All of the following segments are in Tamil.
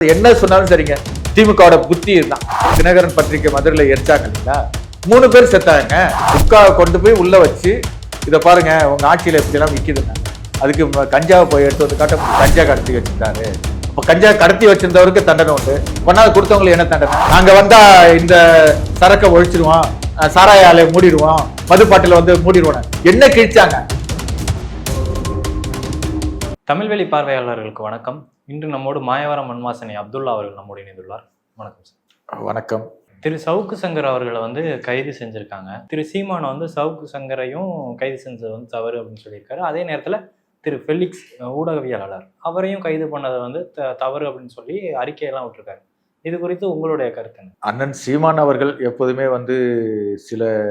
என்ன சொன்னாலும் சரிங்க. திமுகவோட புத்தி தான் தினகரன் பத்திரிக்கை மதுரையில் எரிச்சாங்க இல்லைங்களா? மூணு பேர் செத்தாங்க. புக்காவை கொண்டு போய் உள்ள வச்சு இதை பாருங்க உங்க ஆட்சியில எப்படிலாம் விற்கிதுங்க அதுக்கு ம- கஞ்சாவை போய் எடுத்து வந்து காட்ட கஞ்சா கடத்தி வச்சிருந்தாரு. இப்போ கஞ்சா கடத்தி வச்சிருந்தவருக்கு தண்டனை உண்டு. கொண்டாந்து கொடுத்தவங்களுக்கு என்ன தண்டனை? நாங்க வந்தா இந்த சரக்கை ஒழிச்சிருவோம் அஹ் சாராய ஆலையை மூடிடுவோம் மதுப்பாட்டில் வந்து மூடிடுவோம். என்ன கிழிச்சாங்க? தமிழ்வெளி பார்வையாளர்களுக்கு வணக்கம். இன்று நம்மோடு மாயவரம் மண்வாசனி அப்துல்லா அவர்கள் நம்மோடு இணைந்துள்ளார். வணக்கம் சார். வணக்கம். திரு சவுக்கு சங்கர் அவர்களை வந்து கைது செஞ்சிருக்காங்க. திரு சீமானை வந்து சவுக்கு சங்கரையும் கைது செஞ்சது வந்து தவறு அப்படின்னு சொல்லியிருக்காரு. அதே நேரத்தில் திரு ஃபெலிக்ஸ் ஊடகவியலாளர் அவரையும் கைது பண்ணதை வந்து த- தவறு அப்படின்னு சொல்லி அறிக்கையெல்லாம் விட்டுருக்காரு. இது குறித்து உங்களுடைய கருத்து அண்ணன் சீமான் அவர்கள் எப்போதுமே வந்து சில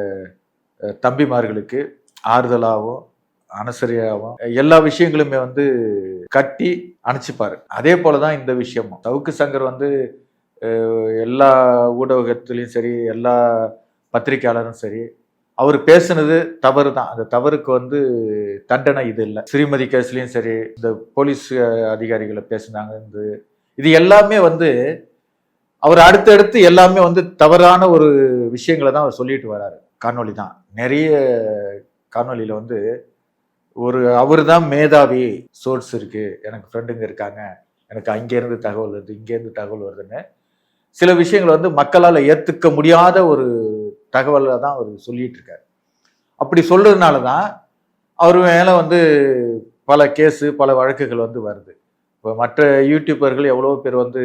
தம்பிமார்களுக்கு ஆறுதலாகவும் அனுசரியாகவும் எல்லா விஷயங்களுமே வந்து கட்டி அணைச்சிப்பாரு அதே போலதான் இந்த விஷயமும். சவுக்கு சங்கர் வந்து எல்லா ஊடகத்துலேயும் சரி எல்லா பத்திரிக்கையாளரும் சரி அவர் பேசுனது தவறு தான் அந்த தவறுக்கு வந்து தண்டனை இது இல்லை. ஸ்ரீமதி கேஸ்லேயும் சரி இந்த போலீஸ் அதிகாரிகளை பேசுனாங்க இந்த இது எல்லாமே வந்து அவர் அடுத்தடுத்து எல்லாமே வந்து தவறான ஒரு விஷயங்களை தான் அவர் சொல்லிட்டு வராரு. காணொலி தான் நிறைய காணொலியில் வந்து ஒரு அவர் தான் மேதாவி சோர்ஸ் இருக்கு. எனக்கு ஃப்ரெண்டுங்க இருக்காங்க. எனக்கு அங்கேருந்து தகவல் வருது இங்கேருந்து தகவல் வருதுன்னு. சில விஷயங்களை வந்து மக்களால் ஏற்றுக்க முடியாத ஒரு தகவலை தான் அவர் சொல்லிட்டு இருக்கார். அப்படி சொல்றதுனால தான் அவர் மேலே வந்து பல கேஸு பல வழக்குகள் வந்து வருது. இப்போ மற்ற யூடியூபர்கள் எவ்வளோ பேர் வந்து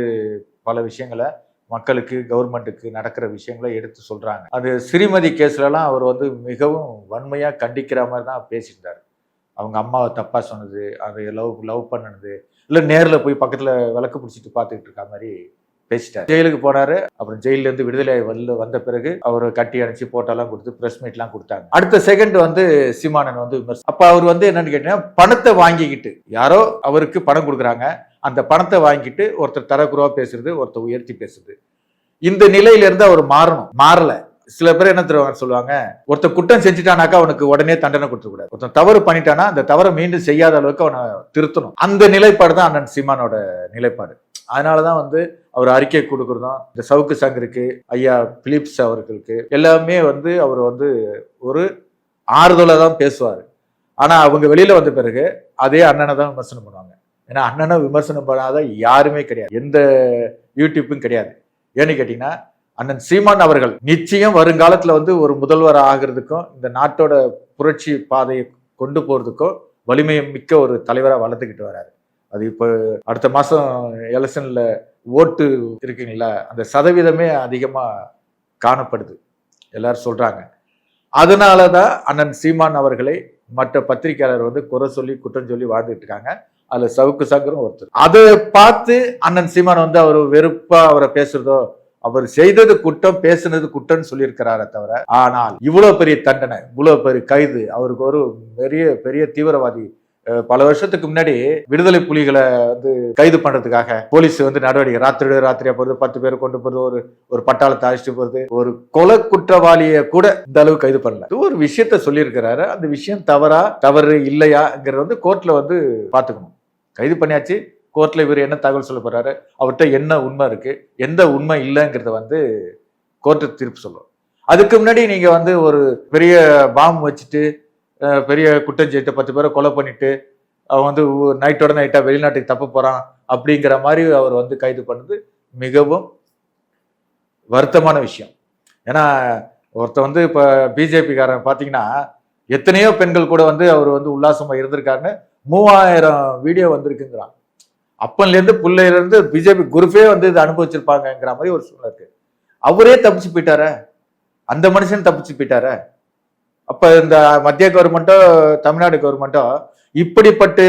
பல விஷயங்களை மக்களுக்கு கவர்மெண்ட்டுக்கு நடக்கிற விஷயங்களை எடுத்து சொல்கிறாங்க அது ஸ்ரீமதி கேஸ்லலாம் அவர் வந்து மிகவும் வன்மையாக கண்டிக்கிற மாதிரி தான் பேசியிருந்தார் அவங்க அம்மாவை தப்பா சொன்னது அதை லவ் லவ் பண்ணது இல்லை நேரில் போய் பக்கத்தில் விளக்கு பிடிச்சிட்டு பார்த்துக்கிட்டு இருக்க மாதிரி பேசிட்டார். ஜெயிலுக்கு போனார் அப்புறம் ஜெயிலேருந்து விடுதலை வந்து வந்த பிறகு அவர் கட்டி அணைச்சி போட்டோலாம் கொடுத்து ப்ரெஸ் மீட்லாம் கொடுத்தாங்க. அடுத்த செகண்ட் வந்து சீமானன் வந்து விமர்சனம் அப்போ அவர் வந்து என்னன்னு கேட்டீங்கன்னா பணத்தை வாங்கிக்கிட்டு யாரோ அவருக்கு பணம் கொடுக்குறாங்க. அந்த பணத்தை வாங்கிட்டு ஒருத்தர் தரக்குறவா பேசுறது ஒருத்தர் உயர்த்தி பேசுறது. இந்த நிலையிலேருந்து அவர் மாறணும். மாறலை. சில பேர் என்ன தருவாங்க சொல்லுவாங்க? ஒருத்தர் குற்றம் செஞ்சுட்டானாக்கா அவனுக்கு உடனே தண்டனை கொடுத்துக்கூடாது ஒருத்தன் தவறு பண்ணிட்டானா அந்த தவறை மீண்டும் செய்யாத அளவுக்கு அவனை திருத்தணும். அந்த நிலைப்பாடு தான் அண்ணன் சீமானோட நிலைப்பாடு. அதனாலதான் வந்து அவர் அறிக்கை கொடுக்குறதும் இந்த சவுக்கு சங்கருக்கு ஐயா பிலிப்ஸ் அவர்களுக்கு எல்லாமே வந்து அவர் வந்து ஒரு ஆறுதலை தான் பேசுவார். ஆனால் அவங்க வெளியில் வந்த பிறகு அதே அண்ணனை தான் விமர்சனம் பண்ணுவாங்க. ஏன்னா அண்ணனை விமர்சனம் பண்ணாத யாருமே கிடையாது. எந்த யூடியூப்பும் கிடையாது. ஏன்னு கேட்டிங்கன்னா அண்ணன் சீமான் அவர்கள் நிச்சயம் வருங்காலத்தில் வந்து ஒரு முதல்வர் ஆகிறதுக்கும் இந்த நாட்டோட புரட்சி பாதையை கொண்டு போகிறதுக்கும் வலிமை மிக்க ஒரு தலைவராக வளர்த்துக்கிட்டு வராரு. அது இப்போ அடுத்த மாதம் எலெக்ஷனில் ஓட்டு இருக்குங்களா? அந்த சதவீதமே அதிகமாக காணப்படுது. எல்லாரும் அதனால தான் அண்ணன் சீமான் அவர்களை மற்ற பத்திரிகையாளர் வந்து குறை சொல்லி குற்றம் சொல்லி வாழ்ந்துட்டு இருக்காங்க. அதில் சவுக்கு சங்கரும் ஒருத்தர். அதை பார்த்து அண்ணன் சீமான் வந்து அவர் வெறுப்பாக அவரை பேசுகிறதோ அவர் செய்தது குற்றம் பேசினது குற்றம்னு சொல்லியிருக்கிறாரே தவிர ஆனால் இவ்வளோ பெரிய தண்டனை இவ்வளோ பெரிய கைது அவருக்கு ஒரு பெரிய பெரிய தீவிரவாதி பல வருஷத்துக்கு முன்னாடி விடுதலை புலிகளை வந்து கைது பண்றதுக்காக போலீஸ் வந்து நடவடிக்கை ராத்திரி ராத்திரியா போறது பத்து பேர் கொண்டு போறது ஒரு ஒரு பட்டாளத்தை அழைச்சிட்டு போறது ஒரு கொலை குற்றவாளியை கூட இந்த அளவு கைது பண்ணல. இது ஒரு விஷயத்த சொல்லியிருக்கிறாரு. அந்த விஷயம் தவறா தவறு இல்லையாங்கிறது வந்து கோர்ட்ல வந்து பாத்துக்கணும் கைது பண்ணியாச்சு கோர்ட்ல இவர் என்ன தகவல் சொல்ல போறாரு? அவர்கிட்ட என்ன உண்மை இருக்கு? எந்த உண்மை இல்லைங்கிறத வந்து கோர்ட்டு தீர்ப்பு சொல்லும். அதுக்கு முன்னாடி நீங்க வந்து ஒரு பெரிய பாம்பு வச்சுட்டு பெரிய குற்றம் செய்யிட்டு பத்து பேரை கொலை பண்ணிட்டு அவன் வந்து நைட்டோட நைட்டா வெளிநாட்டுக்கு தப்ப போறான் அப்படிங்கிற மாதிரி அவர் வந்து கைது பண்ணது மிகவும் வருத்தமான விஷயம். ஏன்னா ஒருத்தர் வந்து இப்போ பிஜேபிக்காரன் பார்த்தீங்கன்னா எத்தனையோ பெண்கள் கூட வந்து அவர் வந்து உல்லாசமாக இருந்திருக்காருன்னு மூவாயிரம் வீடியோ வந்திருக்குங்கிறான். அப்பன்லேருந்து பிள்ளையிலேருந்து பிஜேபி குரூப்பே வந்து இது அனுபவிச்சிருப்பாங்கங்கிற மாதிரி ஒரு சூழ்நிலை இருக்கு. அவரே தப்பிச்சு போயிட்டார? அந்த மனுஷன் தப்பிச்சு போயிட்டார? அப்போ இந்த மத்திய கவர்மெண்ட்டோ தமிழ்நாடு கவர்மெண்ட்டோ இப்படிப்பட்ட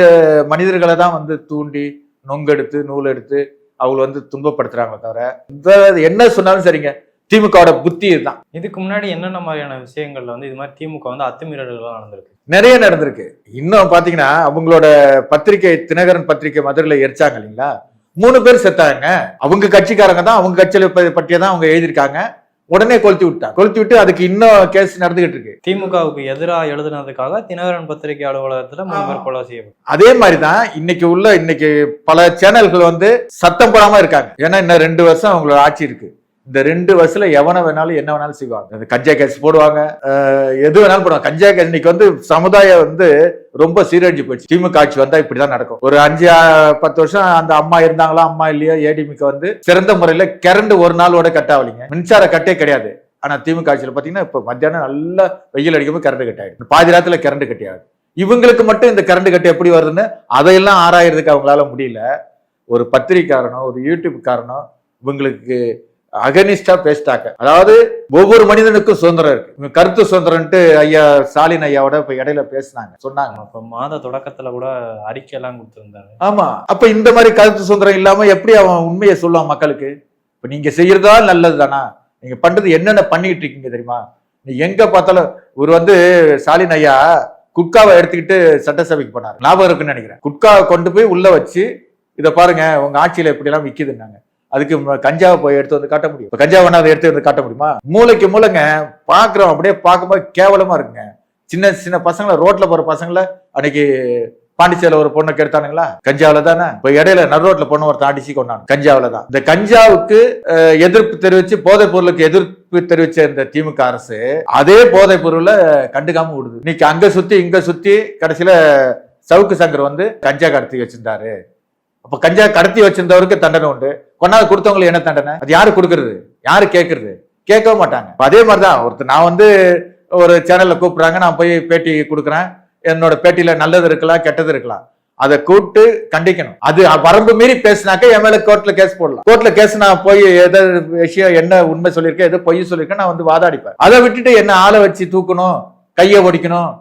மனிதர்களை தான் வந்து தூண்டி நொங்கெடுத்து நூல் எடுத்து அவங்கள வந்து துன்பப்படுத்துறாங்க தவிர இந்த என்ன சொன்னாலும் சரிங்க திமுகவோட புத்தி இதுதான். இதுக்கு முன்னாடி என்னென்ன மாதிரியான விஷயங்கள்ல வந்து இது மாதிரி திமுக வந்து அத்துமீறல்கள்லாம் நடந்திருக்கு? நிறைய நடந்திருக்கு. இன்னும் பாத்தீங்கன்னா அவங்களோட பத்திரிகை தினகரன் பத்திரிகை மதுரையில எரிச்சாங்க இல்லைங்களா? மூணு பேர் செத்தாங்க. அவங்க கட்சிக்காரங்க தான் அவங்க கட்சியில ப- பற்றியே தான் அவங்க எழுதியிருக்காங்க. உடனே கொளுத்தி விட்டாங்க கொளுத்தி விட்டு அதுக்கு இன்னும் கேஸ் நடந்துகிட்டு இருக்கு. திமுகவுக்கு எதிராக எழுதுனதுக்காக தினகரன் பத்திரிகை அலுவலகத்துல மூணு பேர் கொலை செய்யப்பட்டாங்க அதே மாதிரி தான் இன்னைக்கு உள்ள இன்னைக்கு பல சேனல்கள் வந்து சத்தம் போடாம இருக்காங்க. ஏன்னா இன்னும் ரெண்டு வருஷம் அவங்களோட ஆட்சி இருக்கு. இந்த ரெண்டு வருஷத்துல எவனை வேணாலும் என்ன வேணாலும் செய்வாங்க. இந்த கஞ்சா கேஸ் போடுவாங்க. எது வேணாலும் போடுவாங்க. கஞ்சா கேஸ் இன்னைக்கு வந்து சமுதாயம் வந்து ரொம்ப சீரழிஞ்சு போயிடுச்சு. திமுக ஆட்சி வந்தா இப்படிதான் நடக்கும். ஒரு அஞ்சு பத்து வருஷம் அந்த அம்மா இருந்தாங்களா அம்மா இல்லையா ஏடிமிக்கு வந்து சிறந்த முறையில கரண்ட் ஒரு நாளோட கட் ஆகலைங்க மின்சார கட்டே கிடையாது. ஆனா திமுக ஆட்சியில் பாத்தீங்கன்னா இப்ப மத்தியானம் நல்லா வெயில் அடிக்கும்போது கரண்ட் கட் ஆயிடும் பாதி நேரத்துல கரண்ட் கட்டியாது இவங்களுக்கு மட்டும் இந்த கரண்ட் கட்டு எப்படி வருதுன்னு அதையெல்லாம் ஆராயறதுக்கு அவங்களால முடியல. ஒரு பத்திரிக்காரனோ ஒரு யூடியூப் காரனோ இவங்களுக்கு அகனிஸ்டா பேசிட்டாங்க அதாவது ஒவ்வொரு மனிதனுக்கும் சுதந்திரம் இருக்கு. கருத்து சுதந்திரம்ட்டு ஐயா ஸ்டாலின் ஐயாவோட இப்ப இடையில பேசினாங்க. சொன்னாங்க. அப்ப மாத தொடக்கத்துல கூட அறிக்கை எல்லாம் கொடுத்திருந்தாரு. ஆமா. அப்ப இந்த மாதிரி கருத்து சுதந்திரம் இல்லாம எப்படி அவன் உண்மையை சொல்லுவான் மக்களுக்கு? இப்ப நீங்க செய்யறதா நல்லது தானா? நீங்க பண்றது என்னென்ன பண்ணிட்டு இருக்கீங்க தெரியுமா? நீ எங்க பார்த்தாலும் இவர் வந்து ஸ்டாலின் ஐயா குட்காவை எடுத்துக்கிட்டு சட்டசபைக்கு போனார். ஞாபகம் இருக்குன்னு நினைக்கிறேன். குட்காவை கொண்டு போய் உள்ள வச்சு இதை பாருங்க உங்க ஆட்சியில இப்படி எல்லாம் விக்குதுன்னாங்க. அதுக்கு கஞ்சாவை போய் எடுத்து வந்து காட்ட முடியும். இப்போ கஞ்சா வேணா அதை எடுத்து வந்து காட்ட முடியுமா? மூளைக்கு மூளைங்க பாக்குறோம் அப்படியே பார்க்கும்போது கேவலமா இருக்குங்க. சின்ன சின்ன பசங்களை ரோட்ல போற பசங்களை அன்னைக்கு பாண்டிச்சேரியில ஒரு பொண்ணை கெடுத்தானுங்களா? கஞ்சாவில தானே? இப்ப இடையில நடுரோட்ல பொண்ணு ஒருத்தன் அடிச்சு கொண்டான் கஞ்சாவில தான். இந்த கஞ்சாவுக்கு எதிர்ப்பு தெரிவிச்சு போதைப் பொருளுக்கு எதிர்ப்பு தெரிவிச்ச இந்த திமுக அரசு அதே போதைப் பொருளை கண்டுக்காம விடுது இன்னைக்கு அங்க சுத்தி இங்க சுத்தி கடைசியில சவுக்கு சங்கர் வந்து கஞ்சா கடத்தி வச்சிருந்தாரு. அப்ப கஞ்சா கடத்தி வச்சிருந்தவருக்கு தண்டனை உண்டு. கொண்டாந்து கொடுத்தவங்களுக்கு என்ன தண்டனை? அது யாரு கொடுக்கறது? யாரு கேட்கறது கேட்கவே மாட்டாங்க. இப்ப அதே மாதிரிதான் ஒருத்தர் நான் வந்து ஒரு சேனல்ல கூப்பிடுறாங்க நான் போய் பேட்டி கொடுக்குறேன். என்னோட பேட்டியில நல்லது இருக்கலாம் கெட்டது இருக்கலாம். அதை கூப்பிட்டு கண்டிக்கணும். அது வரம்பு மீறி பேசினாக்க என் மேல கோர்ட்ல கேஸ் போடலாம். கோர்ட்ல கேஸ் நான் போய் எதை விஷயம் என்ன உண்மை சொல்லியிருக்கேன் எது பொய் சொல்லியிருக்கேன் நான் வந்து வாதாடிப்பேன். அதை விட்டுட்டு என்ன ஆளை வச்சு தூக்கணும் கையை ஒடிக்கணும்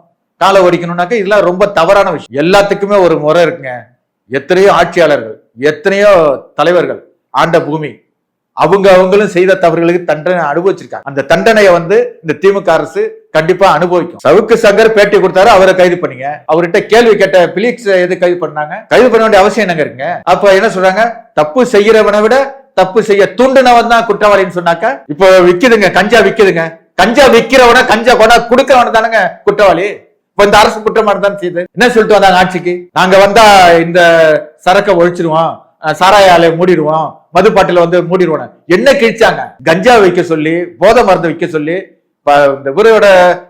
காலை ஒடிக்கணும்னாக்க இதெல்லாம் ரொம்ப தவறான விஷயம். எல்லாத்துக்குமே ஒரு முறை இருக்குங்க. எத்தனையோ ஆட்சியாளர்கள் எத்தனையோ தலைவர்கள் ஆண்ட பூமி அவங்க அவங்களும் செய்த தவறுகளுக்கு தண்டனை அனுபவிச்சிருக்காங்க. அந்த தண்டனையை வந்து இந்த திமுக அரசு கண்டிப்பா அனுபவிக்கும். சவுக்கு சங்கர் பேட்டி கொடுத்தாரு அவரை கைது பண்ணீங்க. அவர்கிட்ட கேள்வி கேட்ட பிலிக்ஸ் எது கைது பண்ணாங்க? கைது பண்ண வேண்டிய அவசியம் என்னங்க இருக்குங்க? அப்ப என்ன சொல்றாங்க? தப்பு செய்யறவனை விட தப்பு செய்ய தூண்டினவன் தான் குற்றவாளின்னு சொன்னாக்க? இப்போ விக்குதுங்க கஞ்சா விக்குதுங்க. கஞ்சா விக்கிறவன கஞ்சா கொண்டா குடுக்கிறவன தானுங்க குற்றவாளி? இப்ப இந்த அரசு குற்றமா தான் செய்யுது? என்ன சொல்லிட்டு வந்தாங்க ஆட்சிக்கு? நாங்க வந்தா இந்த சரக்கை ஒழிச்சிருவோம் சாராய ஆலையை மூடிடுவோம் மதுப்பாட்டில வந்து மூடிடுவோம். என்ன கிழிச்சாங்க? கஞ்சா வைக்க சொல்லி போதை மருந்து விற்க சொல்லி இந்த இவரோட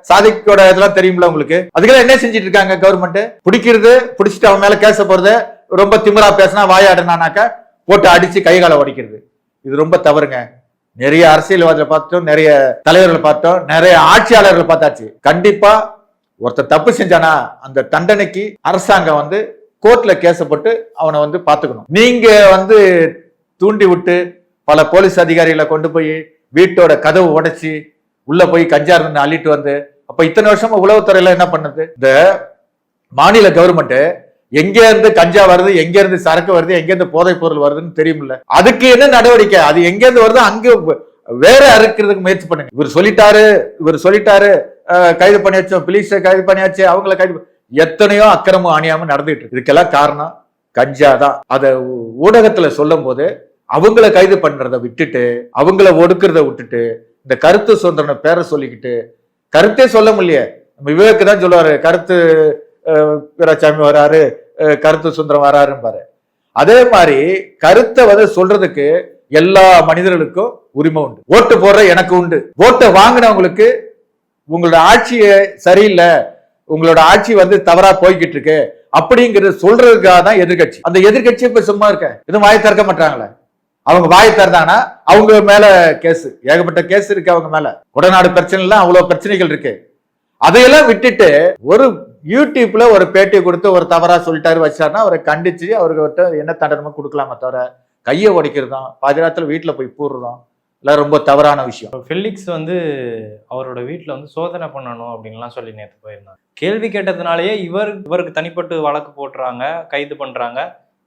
சாதிக்கோட இதெல்லாம் தெரியும்ல உங்களுக்கு? அதுக்கெல்லாம் என்ன செஞ்சுட்டு இருக்காங்க கவர்மெண்ட் பிடிக்கிறது பிடிச்சிட்டு அவன் மேல கேச போறது ரொம்ப திமிரா பேசினா வாயாடுனானாக்க போட்டு அடிச்சு கை காலை உடைக்கிறது. இது ரொம்ப தவறுங்க. நிறைய அரசியல்வாதிகளை பார்த்தோம் நிறைய தலைவர்களை பார்த்தோம் நிறைய ஆட்சியாளர்களை பார்த்தாச்சு. கண்டிப்பா ஒருத்தர் தப்பு செஞ்சானா அந்த தண்டனைக்கு அரசாங்கம் வந்து கோர்ட்ல கேசப்பட்டு அவனை வந்து பார்த்துக்கணும். நீங்க வந்து தூண்டி விட்டு பல போலீஸ் அதிகாரிகளை கொண்டு போய் வீட்டோட கதவு உடைச்சி உள்ள போய் கஞ்சா இருந்து அள்ளிட்டு வந்து அப்ப இத்தனை வருஷமா உளவுத்துறையில என்ன பண்ணுது? இந்த மாநில கவர்மெண்ட் எங்க இருந்து கஞ்சா வருது எங்க இருந்து சரக்கு வருது எங்க இருந்து போதைப் பொருள் வருதுன்னு தெரியுமில்ல அதுக்கு என்ன நடவடிக்கை? அது எங்க இருந்து வருதோ அங்க வேற அறுக்கிறதுக்கு முயற்சி பண்ணுங்க. இவர் சொல்லிட்டாரு இவர் சொல்லிட்டாரு கைது பண்ணியாச்சும் போலீஸை கைது பண்ணியாச்சு அவங்கள கைது எத்தனையோ அக்கிரமம் அணியாம நடந்துட்டு இருக்கு. இதுக்கெல்லாம் காரணம் கஞ்சா தான். அதை ஊடகத்துல சொல்லும் போது அவங்கள கைது பண்றதை விட்டுட்டு அவங்கள ஒடுக்குறத விட்டுட்டு இந்த கருத்து சுதந்திரனை பேரை சொல்லிக்கிட்டு கருத்தே சொல்ல முடியல நம்ம விவேக்கு தான் சொல்லுவாரு கருத்து அஹ், வீராசாமி வராரு கருத்து கருத்து வராருன்னு பாரு அதே மாதிரி கருத்தை வந்து சொல்றதுக்கு எல்லா மனிதர்களுக்கும் உரிமை உண்டு. ஓட்டு போடுற எனக்கு உண்டு. ஓட்டை வாங்கினவங்களுக்கு உங்களோட ஆட்சியை சரியில்லை உங்களோட ஆட்சி வந்து தவறா போய்கிட்டு இருக்கு அப்படிங்கறது சொல்றதுக்காக தான் எதிர்கட்சி அந்த எதிர்கட்சி இப்ப சும்மா இருக்க எதுவும் வாயை திறக்க மாட்டாங்களே. அவங்க வாயை திறந்தாங்கன்னா அவங்க மேல கேஸ் ஏகப்பட்ட கேஸ் இருக்கு அவங்க மேல. உடநாடு பிரச்சனை எல்லாம் அவ்வளவு பிரச்சனைகள் இருக்கு. அதையெல்லாம் விட்டுட்டு ஒரு யூடியூப்ல ஒரு பேட்டி கொடுத்து ஒரு தவறா சொல்லிட்டாரு வச்சாருன்னா அவரை கண்டிச்சு அவர்கிட்ட என்ன தண்டனமும் கொடுக்கலாமே தவிர கையை உடைக்கிறதும் பாதி நேரத்துல வீட்டுல போய் போடுறதும் எல்லாம் ரொம்ப தவறான விஷயம். ஃபெலிக்ஸ் வந்து அவரோட வீட்டில் வந்து சோதனை பண்ணணும் அப்படின்லாம் சொல்லி நேற்று போயிருந்தாங்க கேள்வி கேட்டதுனாலயே இவர் இவருக்கு தனிப்பட்டு வழக்கு போட்டுறாங்க கைது பண்றாங்க.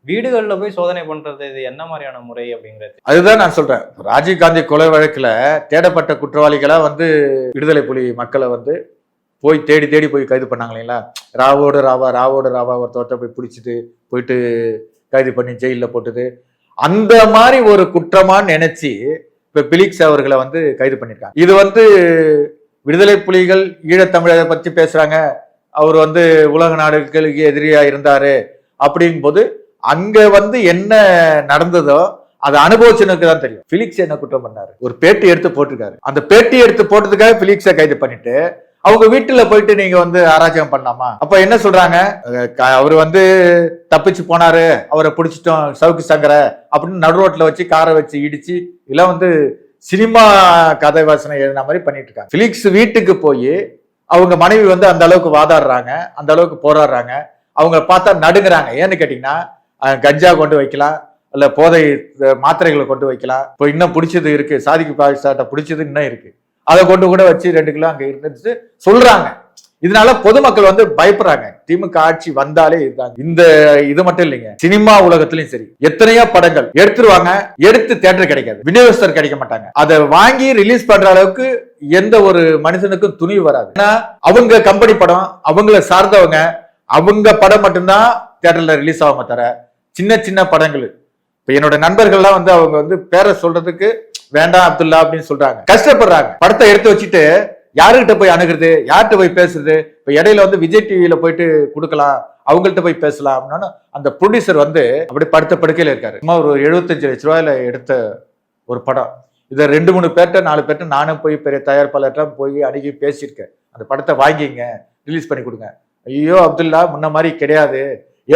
வீடுகளில் போய் சோதனை பண்றது இது என்ன மாதிரியான முறை அப்படிங்கிறது? அதுதான் நான் சொல்றேன். ராஜீவ் காந்தி கொலை வழக்குல தேடப்பட்ட குற்றவாளிகளா வந்து விடுதலை புலி மக்களை வந்து போய் தேடி தேடி போய் கைது பண்ணாங்க இல்லைங்களா? ராவோடு ராவா ராவோடு ராவா ஒருத்தவர்த்த போய் பிடிச்சிட்டு போயிட்டு கைது பண்ணி ஜெயிலில் போட்டது அந்த மாதிரி ஒரு குற்றமா நினைச்சு இப்ப பிலிக்ஸ் அவர்களை வந்து கைது பண்ணிருக்காங்க. இது வந்து விடுதலை புலிகள் ஈழத்தமிழரை பத்தி பேசுறாங்க. அவர் வந்து உலக நாடுகளுக்கு எதிரியா இருந்தாரு அப்படிங்கும்போது அங்க வந்து என்ன நடந்ததோ அதை அனுபவிச்சனுக்கு தான் தெரியும். பிலிக்ஸ் என்ன குற்றம் பண்ணாரு? ஒரு பேட்டி எடுத்து போட்டிருக்காரு. அந்த பேட்டி எடுத்து போட்டதுக்காக பிலிக்ஸை கைது பண்ணிட்டு அவங்க வீட்டுல போயிட்டு நீங்க வந்து அராஜகம் பண்ணாமா அப்ப என்ன சொல்றாங்க? அவர் வந்து தப்பிச்சு போனாரு அவரை பிடிச்சிட்டோம் சவுக்கு சங்கரை அப்படின்னு நடு ரோட்ல வச்சு காரை வச்சு இடிச்சு இதெல்லாம் வந்து சினிமா கதை வாசனை எழுதின மாதிரி பண்ணிட்டு இருக்காங்க. பிலிக்ஸ் வீட்டுக்கு போய் அவங்க மனைவி வந்து அந்த அளவுக்கு வாதாடுறாங்க அந்த அளவுக்கு போராடுறாங்க. அவங்க பார்த்தா நடுங்குறாங்க. ஏன்னு கேட்டீங்கன்னா கஞ்சா கொண்டு வைக்கலாம் இல்ல போதை மாத்திரைகளை கொண்டு வைக்கலாம். இப்போ இன்னும் பிடிச்சது இருக்கு சாதிக்கு பாகிஸ்தாட்ட பிடிச்சது இன்னும் இருக்கு. அதை கொண்டு கூட வச்சு ரெண்டு கிலோ அங்க இருந்துச்சு. சொல்றாங்க. இதனால பொதுமக்கள் வந்து பயப்படுறாங்க. திமுக ஆட்சி வந்தாலே இதுதான் இந்த இது மட்டும் இல்லைங்க. சினிமா உலகத்திலயும் சரி. எத்தனையோ படங்கள் எடுத்துருவாங்க. எடுத்து தேட்டர் கிடைக்காது. விநியோகஸ்தர் கிடைக்க மாட்டாங்க. அதை வாங்கி ரிலீஸ் பண்ற அளவுக்கு எந்த ஒரு மனுஷனுக்கும் துணிவு வராது. ஏன்னா அவங்க கம்பெனி படம் அவங்கள சார்ந்தவங்க அவங்க படம் மட்டும்தான் தேட்டர்ல ரிலீஸ் ஆகாம தர சின்ன சின்ன படங்கள். இப்ப என்னோட நண்பர்கள்லாம் வந்து அவங்க வந்து பேரை சொல்றதுக்கு வேண்டாம் அப்துல்லா அப்படின்னு சொல்றாங்க. கஷ்டப்படுறாங்க. படத்தை எடுத்து வச்சுட்டு யாருகிட்ட போய் அணுகிறது? யார்கிட்ட போய் பேசுறது? இப்ப இடையில வந்து விஜய் டிவியில போயிட்டு கொடுக்கலாம். அவங்கள்ட்ட போய் பேசலாம் அப்படின்னா அந்த ப்ரொடியூசர் வந்து அப்படி படுத்த படுக்கையில இருக்காரு. சும்மா ஒரு எழுபத்தஞ்சு லட்ச ரூபாயில எடுத்த ஒரு படம். இதை ரெண்டு மூணு பேர்ட்ட நாலு பேர்ட்ட நானும் போய் பெரிய தயாரிப்பாளர்கிட்ட போய் அணுகி பேசியிருக்கேன். அந்த படத்தை வாங்கிங்க ரிலீஸ் பண்ணி கொடுங்க. ஐயோ அப்துல்லா முன்ன மாதிரி கிடையாது.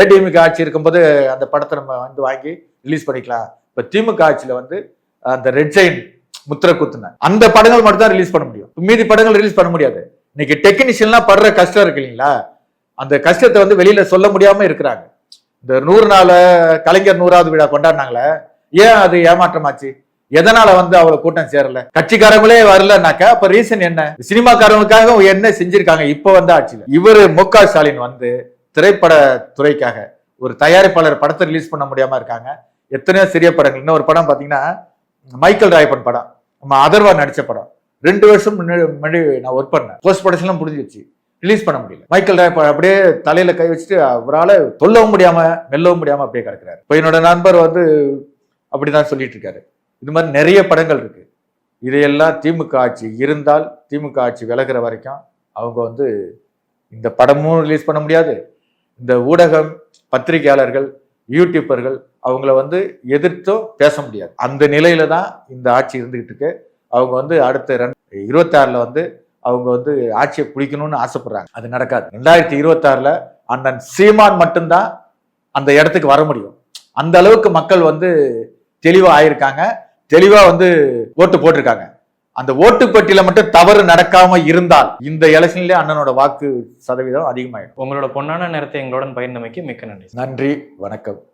ஏடிஎம்கே ஆட்சி இருக்கும்போது அந்த படத்தை நம்ம வந்து வாங்கி ரிலீஸ் பண்ணிக்கலாம். இப்போ திமுக ஆட்சியில் வந்து அந்த ரெட் ஜெயின் முத்திர குத்துன. அந்த படங்கள் மட்டும் தான் ரிலீஸ் பண்ண முடியும். மீதி படங்கள் ரிலீஸ் பண்ண முடியாது. இன்னைக்கு டெக்னீஷியன்லாம் படுற கஷ்டம் இருக்கு இல்லைங்களா? அந்த கஷ்டத்தை வந்து வெளியில சொல்ல முடியாம இருக்கிறாங்க. இந்த நூறு நாள் கலைஞர் நூறாவது விழா கொண்டாடினாங்களே ஏன் அது ஏமாற்றமாச்சு? எதனால வந்து அவ்வளவு கூட்டம் சேரல? கட்சிக்காரங்களே வரலனாக்கா அப்ப ரீசன் என்ன? சினிமாக்காரங்களுக்காக என்ன செஞ்சிருக்காங்க இப்ப வந்து ஆட்சியில்? இவரு மு க ஸ்டாலின் வந்து திரைப்பட துறைக்காக ஒரு தயாரிப்பாளர் படத்தை ரிலீஸ் பண்ண முடியாம இருக்காங்க. எத்தனையோ சிறிய படங்கள். இன்னும் ஒரு படம் பாத்தீங்கன்னா மைக்கேல் ராயப்பன் படம் நம்ம அதர்வா நடித்த படம். ரெண்டு வருஷம் முன்னாடி முன்னாடி நான் ஒர்க் பண்ணேன். போஸ்ட் ப்ரொடக்ஷன்லாம் முடிஞ்சிருச்சு. ரிலீஸ் பண்ண முடியல. மைக்கேல் ராயப்பன் அப்படியே தலையில கை வச்சுட்டு அவரால் சொல்லவும் முடியாம மெல்லவும் முடியாம அப்படியே கிடக்கிறாரு. இப்போ என்னோட நண்பர் வந்து அப்படிதான் சொல்லிட்டு இருக்காரு. இது மாதிரி நிறைய படங்கள் இருக்கு. இதையெல்லாம் திமுக ஆட்சி இருந்தால் திமுக ஆட்சி விலகிற வரைக்கும் அவங்க வந்து இந்த படமும் ரிலீஸ் பண்ண முடியாது. இந்த ஊடகம் பத்திரிகையாளர்கள் யூடியூப்பர்கள் அவங்கள வந்து எதிர்த்தும் பேச முடியாது. அந்த நிலையில தான் இந்த ஆட்சி இருந்துகிட்டு இருக்கு. அவங்க வந்து அடுத்த ரெண்டு இருபத்தாறுல வந்து அவங்க வந்து ஆட்சியை பிடிக்கணும்னு ஆசைப்படுறாங்க. அது நடக்காது. ரெண்டாயிரத்தி இருபத்தாறுல அண்ணன் சீமான் மட்டும்தான் அந்த இடத்துக்கு வர முடியும். அந்த அளவுக்கு மக்கள் வந்து தெளிவா ஆயிருக்காங்க. தெளிவா வந்து ஓட்டு போட்டிருக்காங்க. அந்த ஓட்டு பட்டியல மட்டும் தவறு நடக்காம இருந்தால் இந்த எலெக்ஷன்லயே அண்ணனோட வாக்கு சதவீதம் அதிகமாயிடும். உங்களோட பொன்னான நேரத்தை எங்களுடன் பகிர்ந்தமைக்கு மிக்க நன்றி. நன்றி. வணக்கம்.